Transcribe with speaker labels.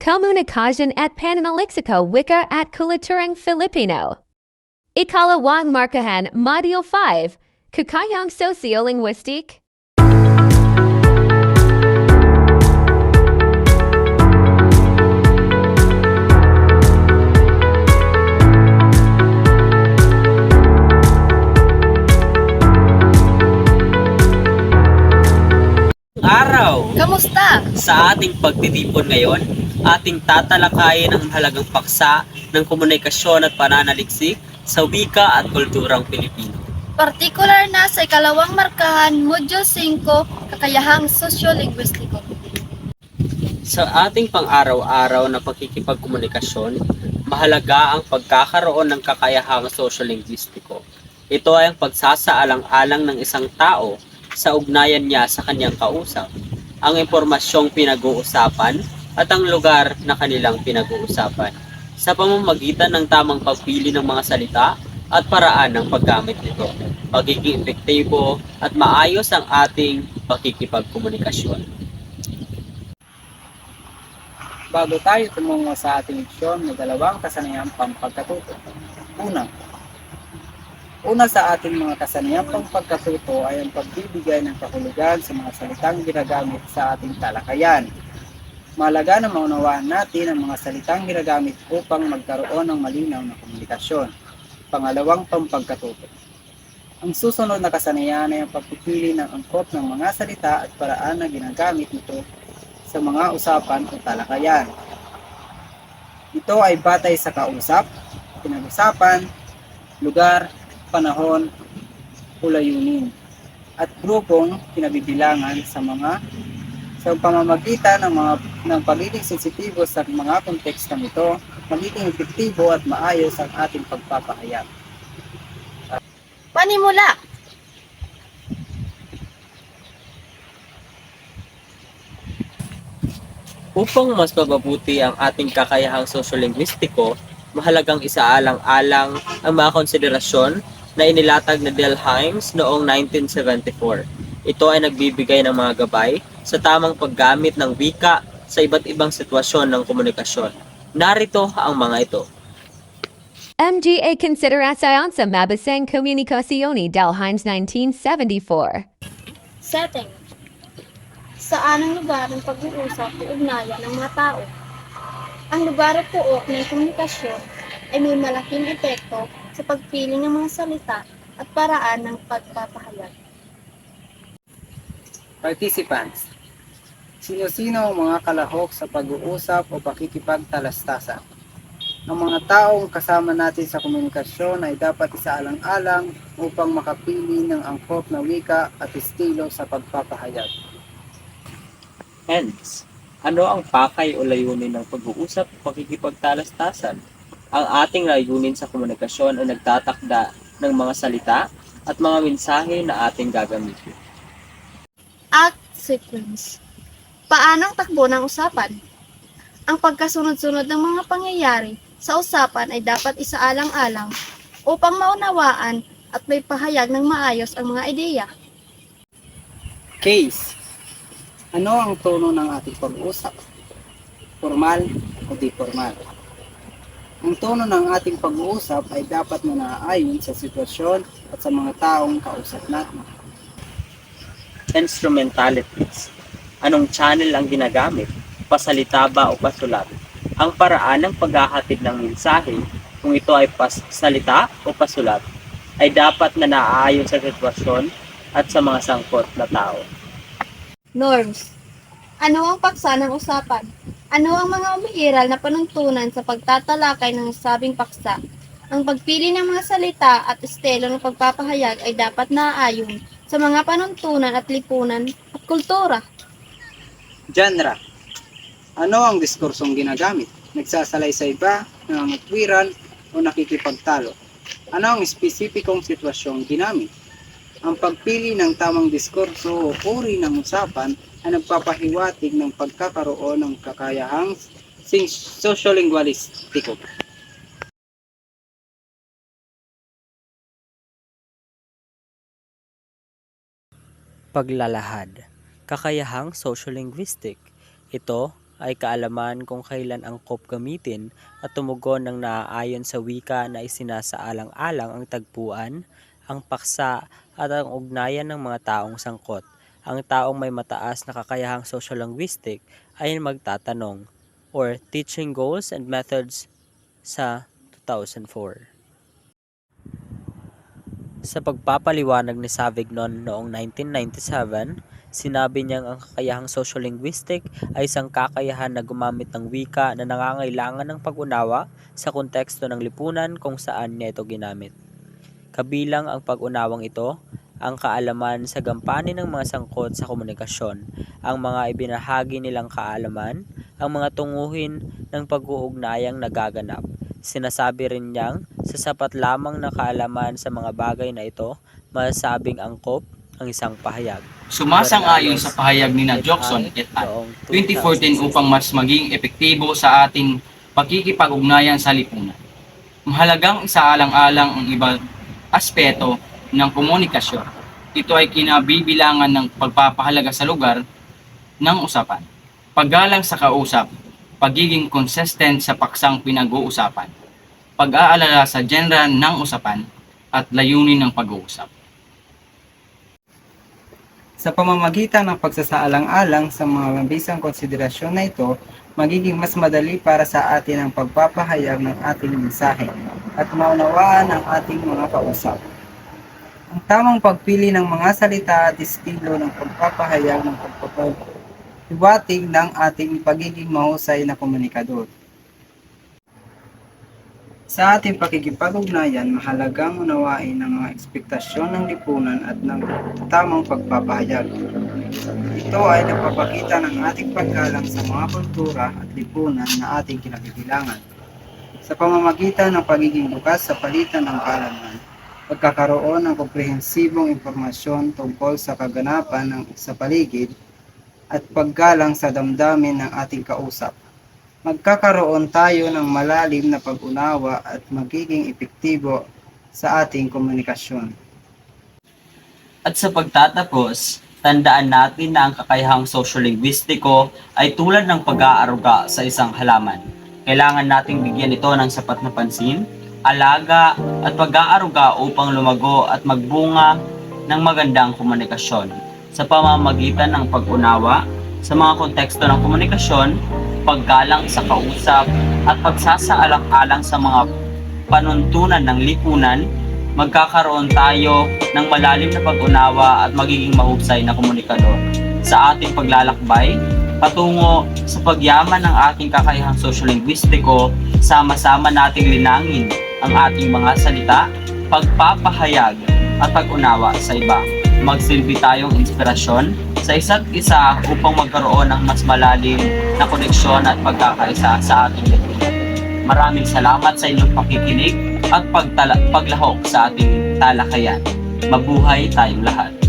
Speaker 1: Komunikasyon at Pananaliksiko Wika at Kulturang Filipino. Ikalawang Markahan Module 5, Kakayang Sociolinguistic.
Speaker 2: Araw!
Speaker 3: Kamusta?
Speaker 2: Sa ating pagtitipon ngayon, ating tatalakayin ang mahalagang paksa ng komunikasyon at pananaliksik sa wika at kulturang Pilipino.
Speaker 3: Partikular na sa ikalawang markahan, Module 5, Kakayahang Sosyo-Linguistiko.
Speaker 2: Sa ating pang-araw-araw na pagkikipagkomunikasyon, mahalaga ang pagkakaroon ng kakayahang sosyo-linguistiko. Ito ay ang pagsasaalang-alang ng isang tao sa ugnayan niya sa kanyang kausap, ang impormasyong pinag-uusapan at ang lugar na kanilang pinag-uusapan sa pamamagitan ng tamang pagpili ng mga salita at paraan ng paggamit nito. Pagiging epektibo at maayos ang ating pakikipagkomunikasyon.
Speaker 4: bago tayo tumungo sa ating leksyon may dalawang kasanayang pampagkatuto. Una, una sa ating mga kasanayang pampagkatuto ay ang pagbibigay ng kahulugan sa mga salitang ginagamit sa ating talakayan. Mahalaga na maunawaan natin ang mga salitang ginagamit upang magkaroon ng malinaw na komunikasyon. Pangalawang pampagkatuto. Ang susunod na kasanayan ay ang pagpipili ng angkop ng mga salita at paraan na ginagamit nito sa mga usapan o talakayan. Ito ay batay sa kausap, pinag-usapan, lugar, panahon, o layunin, at grupong kinabibilangan sa mga sa pamamagitan ng mga ng pagiging sensitibo sa mga kontekstong ito, magiging epektibo at maayos ang ating pagpapahayag.
Speaker 3: Panimula!
Speaker 2: Upang mas mapabuti ang ating kakayahang sosyolinguistiko, mahalagang isaalang-alang ang mga konsiderasyon na inilatag ni Del Himes noong 1974. Ito ay nagbibigay ng mga gabay sa tamang paggamit ng wika sa iba't ibang sitwasyon ng komunikasyon. Narito ang mga ito.
Speaker 1: MGA Consideración sa Mabasang Komunikasyon Del Hines 1974.
Speaker 3: Setting. Saan ang lugar ng pag-uusap o ugnayan ng mga tao? Ang lugar at puok ng komunikasyon ay may malaking epekto sa pagpili ng mga salita at paraan ng pagpapahayag.
Speaker 4: Participants. Sino-sino ang mga kalahok sa pag-uusap o pakikipagtalastasan? Ang mga taong kasama natin sa komunikasyon ay dapat isaalang-alang upang makapili ng angkop na wika at estilo sa pagpapahayag.
Speaker 2: Hence, ano ang pakay o layunin ng pag-uusap o pakikipagtalastasan? Ang ating layunin sa komunikasyon ay nagtatakda ng mga salita at mga mensahe na ating gagamitin.
Speaker 3: Act sequence. Paanong takbo ng usapan? Ang pagkasunod-sunod ng mga pangyayari sa usapan ay dapat isaalang-alang upang maunawaan at may pahayag ng maayos ang mga ideya.
Speaker 4: Case. Ano ang tono ng ating pag-uusap? Formal o di formal? Ang tono ng ating pag-uusap ay dapat na naaayon sa sitwasyon at sa mga taong kausap natin.
Speaker 2: Instrumentalities. Anong channel ang ginagamit? Pasalita ba o pasulat? Ang paraan ng paghahatid ng mensahe, kung ito ay pasalita o pasulat, ay dapat na naaayon sa sitwasyon at sa mga sangkot na tao.
Speaker 3: Norms. Ano ang paksa ng usapan? Ano ang mga umiiral na panuntunan sa pagtatalakay ng sabing paksa? Ang pagpili ng mga salita at estilo ng pagpapahayag ay dapat naaayon sa mga panuntunan at lipunan at kultura.
Speaker 4: Genre. Ano ang diskursong ginagamit? Nagsasalaysay ba, nangangatwiran, o nakikipagtalo? Ano ang espesipikong sitwasyong ginamit? Ang pagpili ng tamang diskurso o uri ng usapan ay nagpapahiwatig ng pagkakaroon ng kakayahang sing-
Speaker 2: Paglalahad, kakayahang sociolinguistic. Ito ay kaalaman kung kailan angkop gamitin at tumugon ng naaayon sa wika na isinasaalang-alang ang tagpuan, ang paksa at ang ugnayan ng mga taong sangkot. Ang taong may mataas na kakayahang sociolinguistic ay magtatanong or Teaching Goals and Methods sa 2004. Sa pagpapaliwanag ni Savignon noong 1997, sinabi niyang ang kakayahang sociolinguistic ay isang kakayahan na gumamit ng wika na nangangailangan ng pag-unawa sa konteksto ng lipunan kung saan niya ito ginamit. Kabilang ang pag-unawang ito, ang kaalaman sa gampanin ng mga sangkot sa komunikasyon, ang mga ibinahagi nilang kaalaman, ang mga tunguhin ng pag-uugnayang nagaganap. Sinasabi rin niyang sa sapat lamang na kaalaman sa mga bagay na ito, masasabing angkop ang isang pahayag.
Speaker 5: Sumasang-ayon sa pahayag ni na Jackson et al. 2014 upang mas maging epektibo sa ating pagkikipag-ugnayan sa lipunan. Mahalagang isaalang-alang ang ibang aspeto ng komunikasyon. Ito ay kinabibilangan ng pagpapahalaga sa lugar ng usapan. Paggalang sa kausap, pagiging consistent sa paksang pinag-uusapan, pag-aalala sa genre ng usapan, at layunin ng pag-uusap.
Speaker 4: Sa pamamagitan ng pagsasaalang-alang sa mga mabisang konsiderasyon na ito, magiging mas madali para sa atin ang pagpapahayag ng ating mensahe at maunawaan ang ating mga kausap. Ang tamang pagpili ng mga salita at estilo ng pagpapahayag ng pagpapahiwatig ng ating pagiging mahusay na komunikador. Sa ating pakikipag-ugnayan, mahalagang unawain ang mga ekspektasyon ng lipunan at ng tamang pagpapahayag. Ito ay nagpapakita ng ating paggalang sa mga kultura at lipunan na ating kinabibilangan. Sa pamamagitan ng pagiging bukas sa palitan ng kaalaman, pagkakaroon ng komprehensibong impormasyon tungkol sa kaganapan ng sa paligid at paggalang sa damdamin ng ating kausap magkakaroon tayo ng malalim na pag-unawa at magiging epektibo sa ating komunikasyon.
Speaker 2: At sa pagtatapos, tandaan natin na ang kakayahang sociolinguistiko ay tulad ng pag-aaruga sa isang halaman. Kailangan nating bigyan ito ng sapat na pansin, alaga at pag-aaruga upang lumago at magbunga ng magandang komunikasyon sa pamamagitan ng pag-unawa sa mga konteksto ng komunikasyon, paggalang sa kausap at pagsasaalang-alang sa mga panuntunan ng lipunan, magkakaroon tayo ng malalim na pag-unawa at magiging mahusay na komunikador. Sa ating paglalakbay, patungo sa pagyaman ng ating kakayahang sociolinguistiko, sama-sama nating linangin ang ating mga salita, pagpapahayag at pag-unawa sa iba. Magsilbi tayong inspirasyon sa isa't isa upang magkaroon ng mas malalim na koneksyon at pagkakaisa sa ating lipunan. Maraming salamat sa inyong pakikinig at pagtala- paglahok sa ating talakayan. Mabuhay tayong lahat.